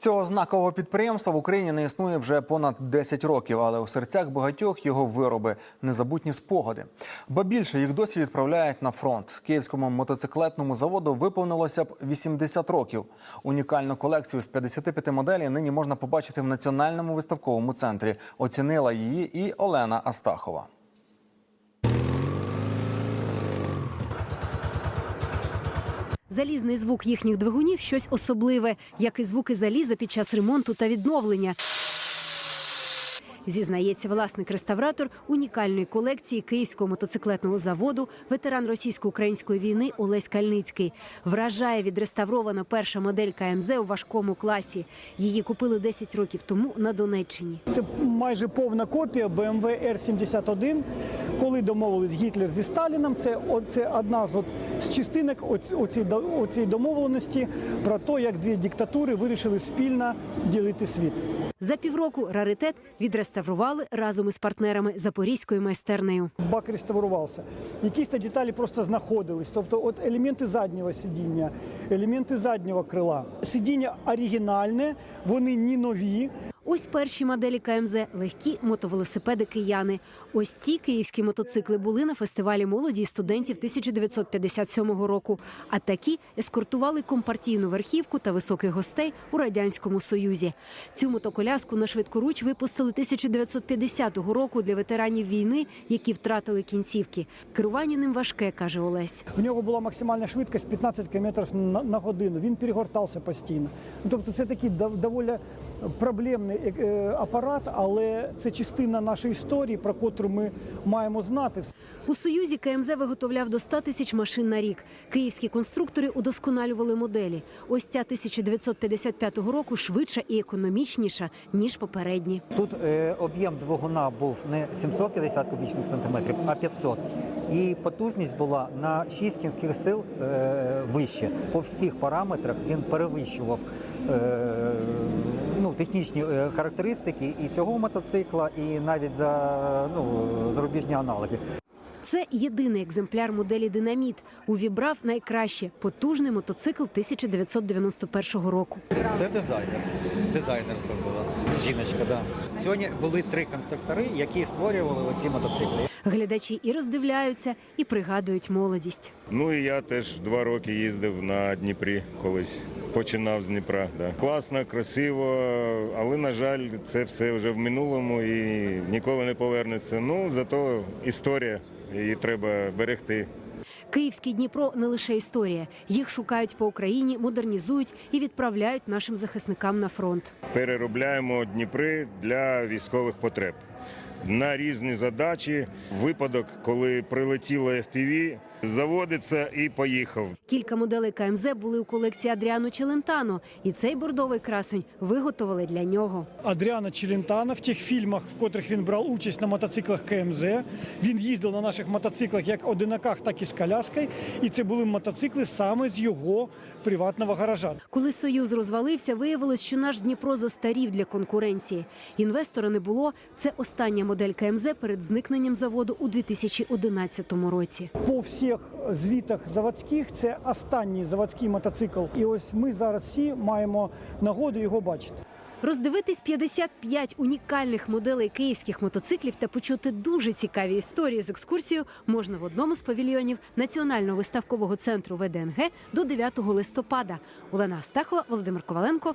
Цього знакового підприємства в Україні не існує вже понад 10 років, але у серцях багатьох його вироби незабутні спогади. Ба більше їх досі відправляють на фронт. Київському мотоциклетному заводу виповнилося б 80 років. Унікальну колекцію з 55 моделей нині можна побачити в національному виставковому центрі. Оцінила її і Олена Астахова. Залізний звук їхніх двигунів щось особливе, як і звуки заліза під час ремонту та відновлення. Зізнається власник-реставратор унікальної колекції Київського мотоциклетного заводу, ветеран російсько-української війни Олесь Кальницький. Вражає відреставрована перша модель КМЗ у важкому класі. Її купили 10 років тому на Донеччині. Це майже повна копія BMW R71. Коли домовились Гітлер зі Сталіном, це, це одна з, от, з частинок оці, оці, оцієї домовленості про те, як дві диктатури вирішили спільно ділити світ. За півроку раритет відреставрували разом із партнерами Запорізькою майстернею. Бак реставрувався. Якісь та деталі просто знаходились. Тобто, от елементи заднього сидіння, елементи заднього крила. Сидіння оригінальне, вони не нові. Ось перші моделі КМЗ – легкі мотовелосипеди кияни. Ось ці київські мотоцикли були на фестивалі молоді і студентів 1957 року. А такі ескортували компартійну верхівку та високих гостей у радянському союзі. Цю мотоколяску на швидкоруч випустили 1950 року для ветеранів війни, які втратили кінцівки. Керування ним важке, каже Олесь. В нього була максимальна швидкість 15 км на, годину. Він перегортався постійно. Ну, тобто, це такий доволі проблемний апарат, але це частина нашої історії, про котру ми маємо знати. У Союзі КМЗ виготовляв до 100 тисяч машин на рік. Київські конструктори удосконалювали моделі. Ось ця 1955 року швидша і економічніша, ніж попередні. Тут е, об'єм двигуна був не 750 кубічних сантиметрів, а 500. І потужність була на 6 кінських сил е, вище. По всіх параметрах він перевищував е, технічні е, характеристики і цього мотоцикла, і навіть за ну, зарубіжні аналоги. Це єдиний екземпляр моделі Динаміт. Увібрав найкраще потужний мотоцикл 1991 року. Це дизайнер. Дизайнер зробила. Жіночка, да. Сьогодні були три конструктори, які створювали оці мотоцикли. Глядачі і роздивляються, і пригадують молодість. Ну і я теж два роки їздив на Дніпрі колись. Починав з Дніпра. Да. Класно, красиво, але, на жаль, це все вже в минулому і ніколи не повернеться. Ну, зато історія, її треба берегти. Київський Дніпро не лише історія. Їх шукають по Україні, модернізують і відправляють нашим захисникам на фронт. Переробляємо Дніпри для військових потреб. На різні задачі. Випадок, коли прилетіло FPV, заводиться і поїхав. Кілька моделей КМЗ були у колекції Адріано Челентано, і цей бордовий красень виготовили для нього. Адріана Челентана в тих фільмах, в котрих він брав участь на мотоциклах КМЗ. Він їздив на наших мотоциклах як одинаках, так і з коляскою. І це були мотоцикли саме з його приватного гаража. Коли Союз розвалився, виявилось, що наш Дніпро застарів для конкуренції. Інвестора не було. Це остання модель КМЗ перед зникненням заводу у 2011 році. По всіх звітах заводських це останній заводський мотоцикл. І ось ми зараз всі маємо нагоду його бачити. Роздивитись 55 унікальних моделей київських мотоциклів та почути дуже цікаві історії з екскурсією можна в одному з павільйонів Національного виставкового центру ВДНГ до 9 листопада. Олена Астахова, Володимир Коваленко,